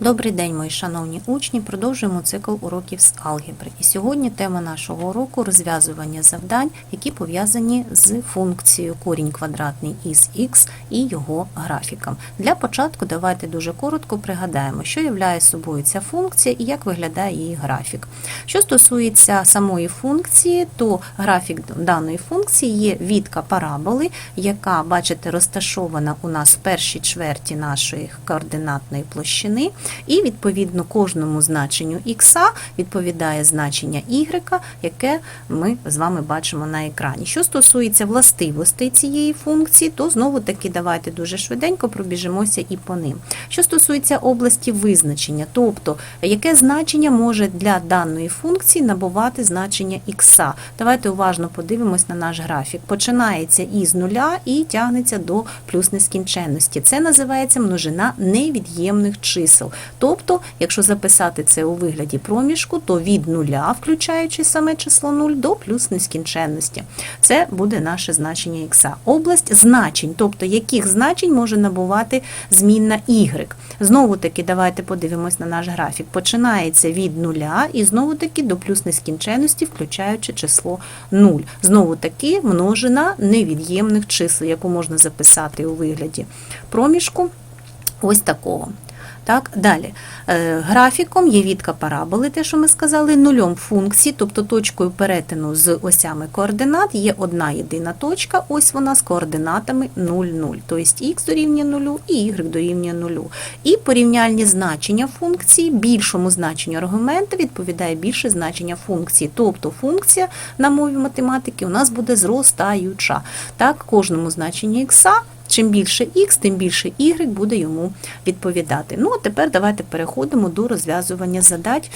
Добрий день, мої шановні учні. Продовжуємо цикл уроків з алгебри. І сьогодні тема нашого уроку розв'язування завдань, які пов'язані з функцією корінь квадратний із х і його графіком. Для початку давайте дуже коротко пригадаємо, що являє собою ця функція і як виглядає її графік. Що стосується самої функції, то графік даної функції є відка параболи, яка, бачите, розташована у нас в першій чверті нашої координатної площини. І відповідно кожному значенню х відповідає значення y, яке ми з вами бачимо на екрані. Що стосується властивостей цієї функції, то знову таки давайте дуже швиденько пробіжимося і по ним. Що стосується області визначення, тобто яке значення може для даної функції набувати значення х. Давайте уважно подивимось на наш графік. Починається із нуля і тягнеться до плюс нескінченності. Це називається множина невід'ємних чисел. Тобто, якщо записати це у вигляді проміжку, то від нуля, включаючи саме число 0, до плюс нескінченності. Це буде наше значення х. Область значень, тобто яких значень може набувати змінна y. Знову таки, давайте подивимось на наш графік. Починається від нуля і знову таки до плюс нескінченності, включаючи число 0. Знову таки множина невід'ємних чисел, яку можна записати у вигляді проміжку. Ось такого. Так, далі. Е, графіком є відка параболи, те, що ми сказали, нульом функції, тобто точкою перетину з осями координат є одна єдина точка, ось вона з координатами 0, 0. Тобто х дорівнює 0 і y дорівнює 0. І порівняльні значення функції більшому значенню аргумента відповідає більше значення функції. Тобто функція на мові математики у нас буде зростаюча. Так, кожному значенню х Чим більше х, тим більше y буде йому відповідати. Ну, а тепер давайте переходимо до розв'язування задач.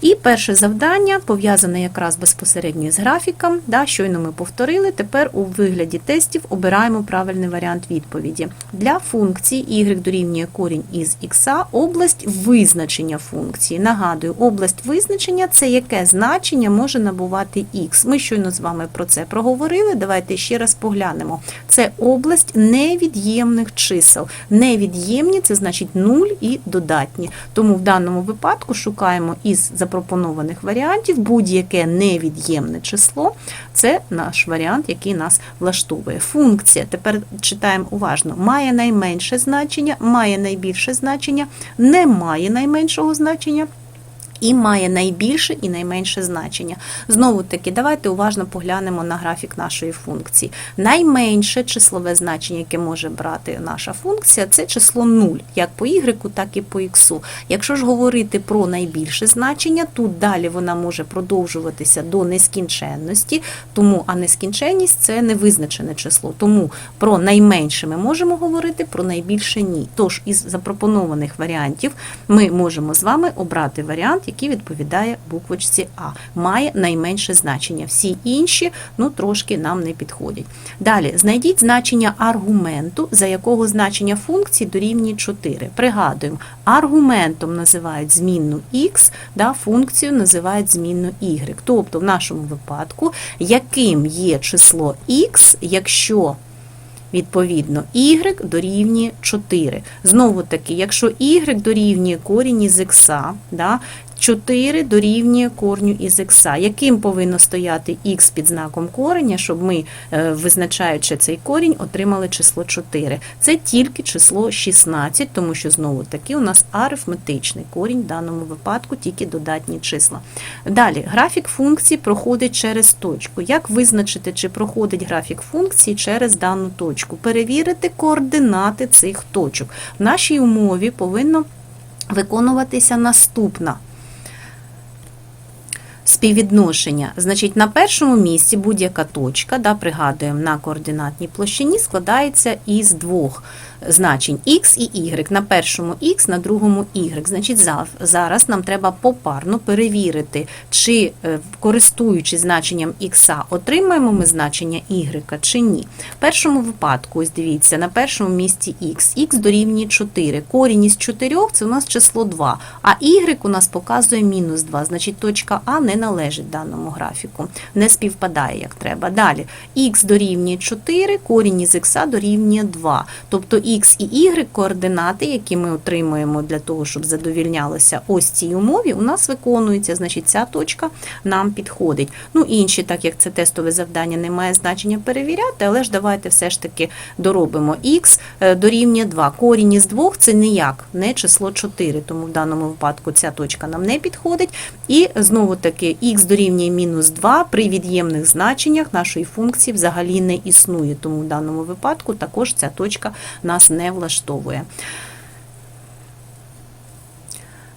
І перше завдання пов'язане якраз безпосередньо з графіком. Да, щойно ми повторили. Тепер у вигляді тестів обираємо правильний варіант відповіді. Для функції y дорівнює корінь із х, область визначення функції. Нагадую, область визначення це яке значення може набувати х. Ми щойно з вами про це проговорили. Давайте ще раз поглянемо. Це область невід'ємних чисел. Невід'ємні це значить 0 і додатні. Тому в даному випадку шукаємо із запропонованих варіантів будь-яке невід'ємне число це наш варіант, який нас влаштовує. Функція, тепер читаємо уважно, має найменше значення, має найбільше значення, не має найменшого значення. І має найбільше і найменше значення. Знову таки, давайте уважно поглянемо на графік нашої функції. Найменше числове значення, яке може брати наша функція, це число 0, як по y, так і по x. Якщо ж говорити про найбільше значення, тут далі вона може продовжуватися до нескінченності, тому а нескінченність це невизначене число. Тому про найменше ми можемо говорити, про найбільше ні. Тож із запропонованих варіантів ми можемо з вами обрати варіант, який відповідає буквочці А. Має найменше значення. Всі інші ну, трошки нам не підходять. Далі, знайдіть значення аргументу, за якого значення функції дорівнює 4. Пригадуємо, аргументом називають змінну х, да, функцію називають змінну y. Тобто, в нашому випадку, яким є число х, якщо Відповідно, y дорівнює 4. Знову таки, якщо y дорівнює корінь із х, да, 4 дорівнює корню із х. Яким повинно стояти х під знаком кореня, щоб ми, е, визначаючи цей корінь, отримали число 4. Це тільки число 16, тому що, знову таки, у нас арифметичний корінь в даному випадку, тільки додатні числа. Далі, графік функції проходить через точку. Як визначити, чи проходить графік функції через дану точку? Перевірити координати цих точок. В нашій умові повинно виконуватися наступна. Співвідношення. Значить, на першому місці будь-яка точка, да, пригадуємо, на координатній площині складається із двох значень x і y. На першому x, на другому y. Значить, зараз нам треба попарно перевірити, чи е, користуючись значенням x, отримаємо ми значення y чи ні. В першому випадку, ось дивіться, на першому місці x, x дорівнює 4. Корінь із 4 це у нас число 2, а y у нас показує мінус 2, значить точка А не належить даному графіку, не співпадає як треба. Далі, х дорівнює 4, корінь із х дорівнює 2. Тобто x і y координати, які ми отримуємо для того, щоб задовільнялося ось цій умові, у нас виконуються. Значить, ця точка нам підходить. Ну, інші, так як це тестове завдання, не має значення перевіряти, але ж давайте все ж таки доробимо x е, дорівнює 2. Корінь із 2 це ніяк, не число 4, тому в даному випадку ця точка нам не підходить. І знову таки х дорівнює мінус 2 при від'ємних значеннях нашої функції взагалі не існує, тому в даному випадку також ця точка нас не влаштовує.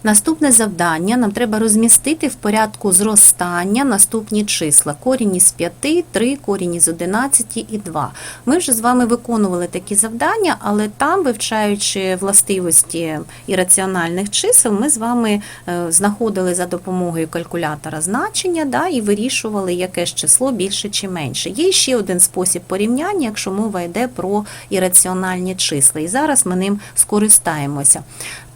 Наступне завдання нам треба розмістити в порядку зростання наступні числа. Корінь із 5, 3, корінь із 11 і 2. Ми вже з вами виконували такі завдання, але там, вивчаючи властивості ірраціональних чисел, ми з вами е, знаходили за допомогою калькулятора значення да, і вирішували, яке ж число більше чи менше. Є ще один спосіб порівняння, якщо мова йде про ірраціональні числа. І зараз ми ним скористаємося.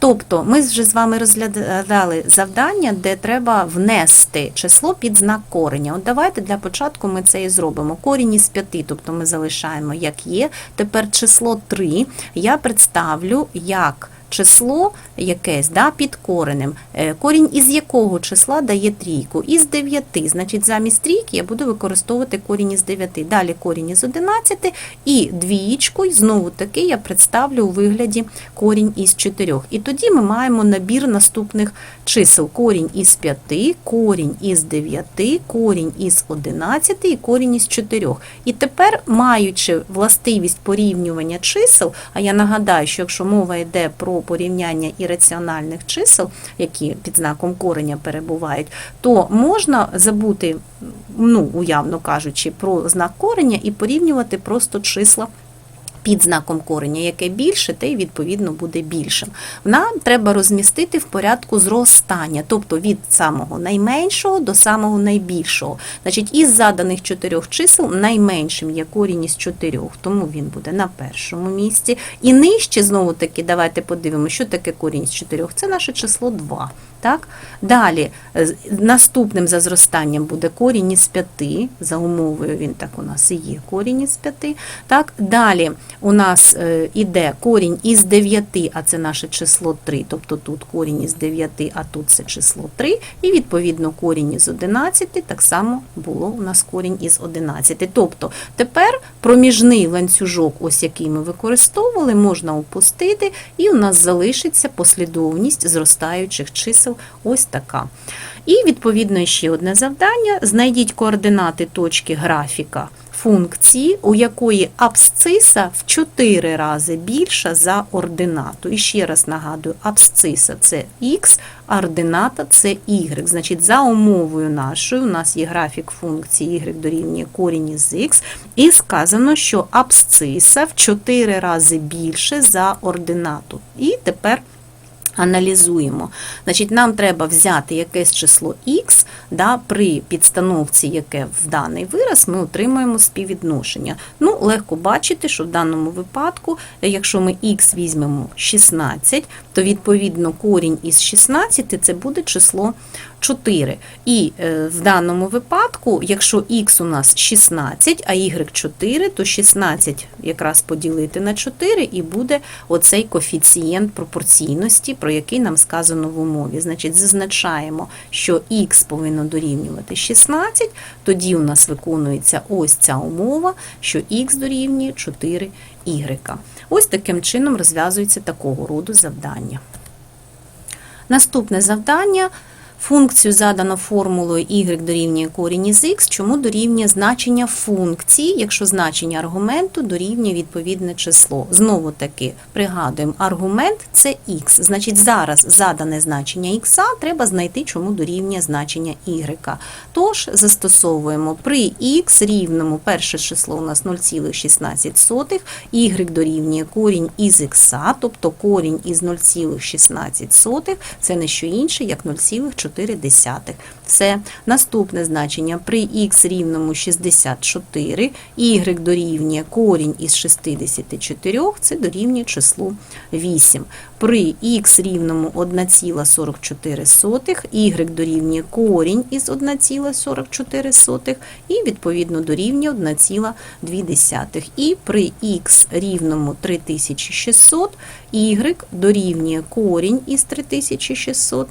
Тобто ми вже з вами розглядали завдання, де треба внести число під знак кореня. От давайте для початку ми це і зробимо. Корінь із 5, тобто ми залишаємо як є. Тепер число 3 я представлю як число якесь да, під коренем. Е, Корінь із якого числа дає трійку? Із 9. Значить, замість трійки я буду використовувати корінь із 9. Далі корінь із 11 і двієчку, знову таки я представлю у вигляді корінь із 4. І тоді ми маємо набір наступних чисел. Корінь із 5, корінь із 9, корінь із 11 і корінь із 4. І тепер, маючи властивість порівнювання чисел, а я нагадаю, що якщо мова йде про порівняння ірраціональних чисел, які під знаком кореня перебувають, то можна забути, ну, уявно кажучи, про знак кореня і порівнювати просто числа. Під знаком кореня, яке більше, те й відповідно буде більшим. Нам треба розмістити в порядку зростання, тобто від самого найменшого до самого найбільшого. Значить, із заданих чотирьох чисел найменшим є корінь із чотирьох, тому він буде на першому місці. І нижче, знову таки, давайте подивимося, що таке корінь з чотирьох. Це наше число 2. Так? Далі е, наступним за зростанням буде корінь із 5, за умовою він так у нас і є корінь із 5. Так? Далі у нас е, іде корінь із 9, а це наше число 3, тобто тут корінь із 9, а тут це число 3, і відповідно корінь із 11, так само було у нас корінь із 11. Тобто тепер проміжний ланцюжок, ось який ми використовували, можна опустити, і у нас залишиться послідовність зростаючих чисел ось така. І відповідно ще одне завдання: знайдіть координати точки графіка функції, у якої абсциса в 4 рази більша за ординату. І ще раз нагадую, абсциса це х, ордината це y. Значить, за умовою нашою, у нас є графік функції y дорівнює корінь із х, і сказано, що абсциса в 4 рази більше за ординату. І тепер Аналізуємо. Значить, Нам треба взяти якесь число х, да, при підстановці, яке в даний вираз, ми отримуємо співвідношення. Ну, Легко бачити, що в даному випадку, якщо ми х візьмемо 16, то відповідно корінь із 16 це буде число 4. І е, в даному випадку, якщо х у нас 16, а y 4, то 16 якраз поділити на 4 і буде оцей коефіцієнт пропорційності, про який нам сказано в умові. Значить, зазначаємо, що х повинно дорівнювати 16, тоді у нас виконується ось ця умова, що х дорівнює 4 y. Ось таким чином розв'язується такого роду завдання. Наступне завдання. Функцію задано формулою y дорівнює корінь із х, чому дорівнює значення функції, якщо значення аргументу дорівнює відповідне число. Знову таки пригадуємо, аргумент це х. Значить, зараз задане значення х треба знайти, чому дорівнює значення y. Тож застосовуємо при х рівному перше число у нас 0,16, y дорівнює корінь із х, тобто корінь із 0,16 це не що інше, як 0,4. 0,4. Все. Наступне значення при х рівному 64, y дорівнює корінь із 64, це дорівнює числу 8. При х рівному 1,44, y дорівнює корінь із 1,44 і відповідно дорівнює 1,2. І при х рівному 3600, y дорівнює корінь із 3600,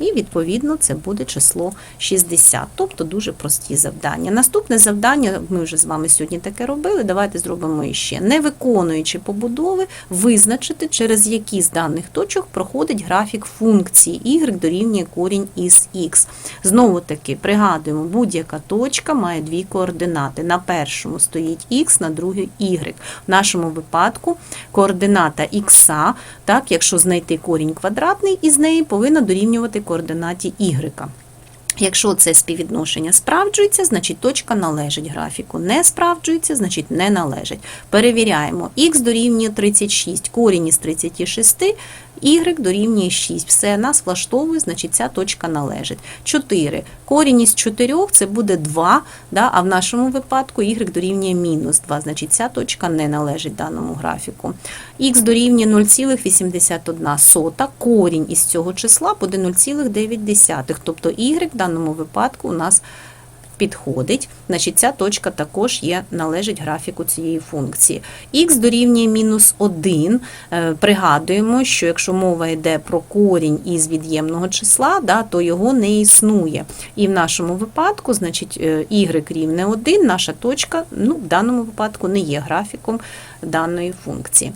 і відповідно це буде число 60, тобто дуже прості завдання. Наступне завдання, ми вже з вами сьогодні таке робили. Давайте зробимо іще. Не виконуючи побудови, визначити, через які з даних точок проходить графік функції y дорівнює корінь із x. Знову таки пригадуємо, будь-яка точка має дві координати. На першому стоїть x, на другій y. В нашому випадку координата х, так, якщо знайти корінь квадратний, із неї повинна дорівнювати координаті y. Якщо це співвідношення справджується, значить точка належить графіку. Не справджується, значить не належить. Перевіряємо. х дорівнює 36, корінь із 36, y дорівнює 6. Все, нас влаштовує, значить ця точка належить. 4. Корінь із 4 це буде 2, да, а в нашому випадку y дорівнює мінус 2, значить ця точка не належить даному графіку. х дорівнює 0,81 корінь із цього числа буде 0,9, тобто y в даному випадку у нас підходить, значить ця точка також є, належить графіку цієї функції. х дорівнює мінус 1. Е, Пригадуємо, що якщо мова йде про корінь із від'ємного числа, да, то його не існує. І в нашому випадку, значить, е, y рівне 1, наша точка ну, в даному випадку не є графіком даної функції.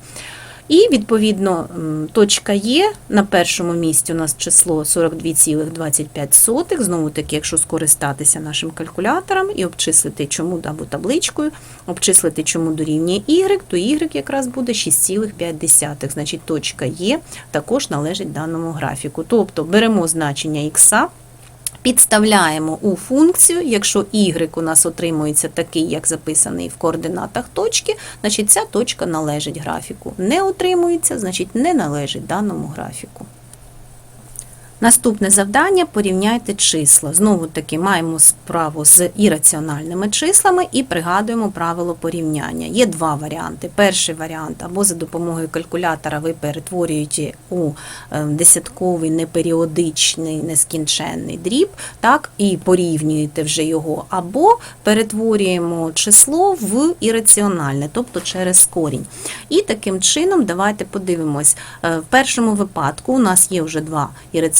І, відповідно, точка Є на першому місці у нас число 42,25. Знову таки, якщо скористатися нашим калькулятором і обчислити чому або табличкою, обчислити чому дорівнює y, то y якраз буде 6,5. Значить, точка Є також належить даному графіку. Тобто беремо значення х. Підставляємо у функцію, якщо y у нас отримується такий, як записаний в координатах точки, значить ця точка належить графіку. Не отримується, значить не належить даному графіку. Наступне завдання порівняйте числа. Знову таки маємо справу з ірраціональними числами і пригадуємо правило порівняння. Є два варіанти. Перший варіант або за допомогою калькулятора ви перетворюєте у е, десятковий неперіодичний нескінченний дріб, так, і порівнюєте вже його, або перетворюємо число в ірраціональне, тобто через корінь. І таким чином давайте подивимось. Е, В першому випадку у нас є вже два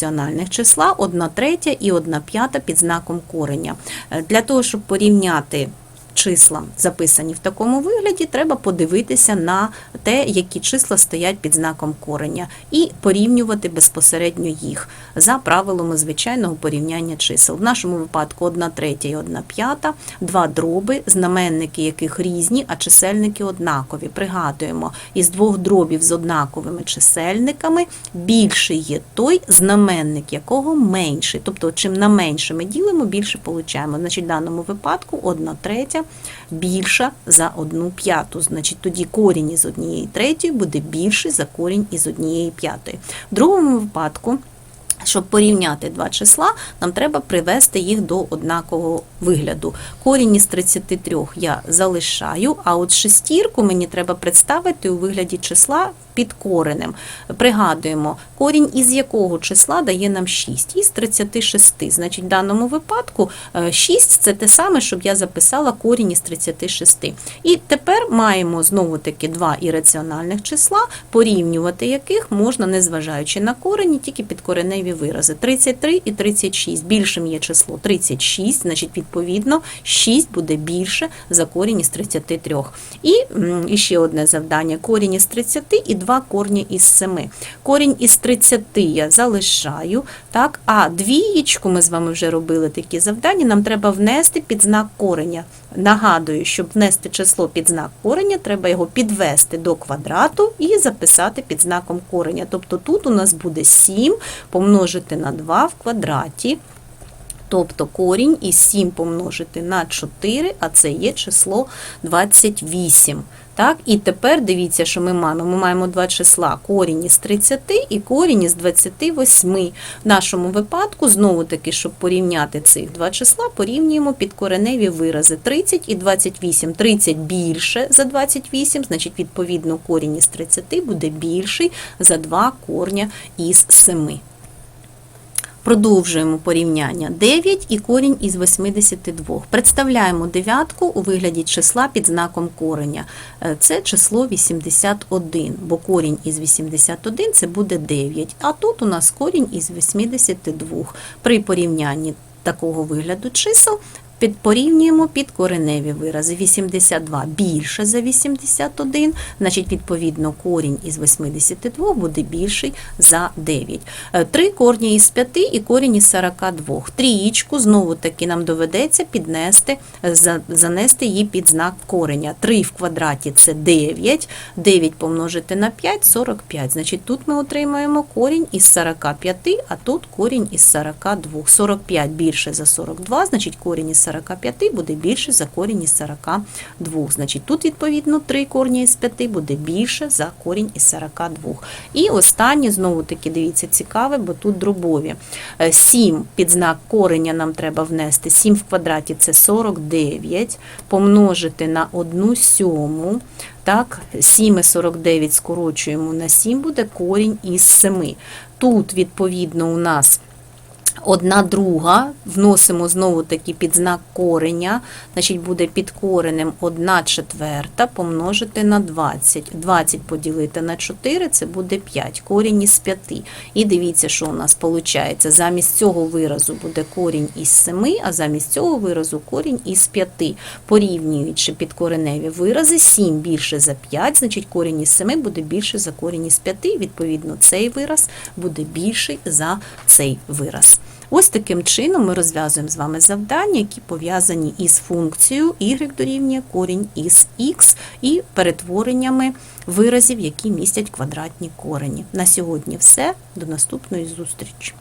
ірраціональних числа, 1 третя і 1 п'ята під знаком кореня. Е, Для того, щоб порівняти числа, записані в такому вигляді, треба подивитися на те, які числа стоять під знаком кореня, і порівнювати безпосередньо їх за правилами звичайного порівняння чисел. В нашому випадку 1 третя і 1 п'ята, два дроби, знаменники яких різні, а чисельники однакові. Пригадуємо, із двох дробів з однаковими чисельниками більший є той знаменник, якого менший. Тобто, чим на менше ми ділимо, більше получаємо. Значить, в даному випадку 1 третя більша за 1 п'яту. Значить, тоді корінь із однієї третьої буде більший за корінь із однієї п'ятої. В другому випадку. Щоб порівняти два числа, нам треба привести їх до однакового вигляду. Корінь із 33 я залишаю, а от шестірку мені треба представити у вигляді числа під коренем. Пригадуємо, корінь із якого числа дає нам 6? Із 36. Значить, в даному випадку е, 6 це те саме, щоб я записала корінь із 36. І тепер маємо знову-таки два ірраціональних числа, порівнювати яких можна, незважаючи на корені, тільки підкореневі вирази. 33 і 36. Більшим є число 36, значить, відповідно, 6 буде більше за корінь із 33. І м, іще одне завдання: корінь із 30 і 2 корні із 7. Корінь із 30 я залишаю, так, а двієчку ми з вами вже робили такі завдання, нам треба внести під знак кореня. Нагадую, щоб внести число під знак кореня, треба його підвести до квадрату і записати під знаком кореня. Тобто тут у нас буде 7 помножити на 2 в квадраті. Тобто корінь із 7 помножити на 4, а це є число 28. Так, і тепер дивіться, що ми маємо. Ми маємо два числа: корінь із 30 і корінь із 28. В нашому випадку, знову таки, щоб порівняти цих два числа, порівнюємо підкореневі вирази 30 і 28. 30 більше за 28, значить, відповідно, корінь із 30 буде більший за 2 корня із 7. Продовжуємо порівняння 9 і корінь із 82. Представляємо дев'ятку у вигляді числа під знаком кореня. Е, Це число 81, бо корінь із 81 це буде 9. А тут у нас корінь із 82. При порівнянні такого вигляду чисел під, порівнюємо підкореневі вирази. 82 більше за 81, значить, відповідно, корінь із 82 буде більший за 9. Е, Три корні із 5 і корінь із 42. Трієчку, знову таки, нам доведеться піднести, е, занести її під знак кореня. 3 в квадраті – це 9, 9 помножити на 5 – 45. Значить, тут ми отримаємо корінь із 45, а тут корінь із 42. 45 більше за 42, значить, корінь із 45 буде більше за корінь із 42. Значить, тут, відповідно, 3 корні із 5 буде більше за корінь із 42. І останнє, знову таки, дивіться, цікаве, бо тут дробові. 7 під знак кореня нам треба внести. 7 в квадраті – це 49, помножити на 1 сьому. Так, 7 і 49 скорочуємо на 7, буде корінь із 7. Тут, відповідно, у нас Одна друга, вносимо знову таки під знак кореня, значить буде під коренем 1 четверта помножити на 20. 20 поділити на 4, це буде 5, корінь із 5. І дивіться, що у нас виходить. Замість цього виразу буде корінь із 7, а замість цього виразу корінь із 5. Порівнюючи підкореневі вирази, 7 більше за 5, значить корінь із 7 буде більше за корінь із 5, відповідно цей вираз буде більший за цей вираз. Ось таким чином ми розв'язуємо з вами завдання, які пов'язані із функцією y дорівнює корінь із x і перетвореннями виразів, які містять квадратні корені. На сьогодні все. До наступної зустрічі.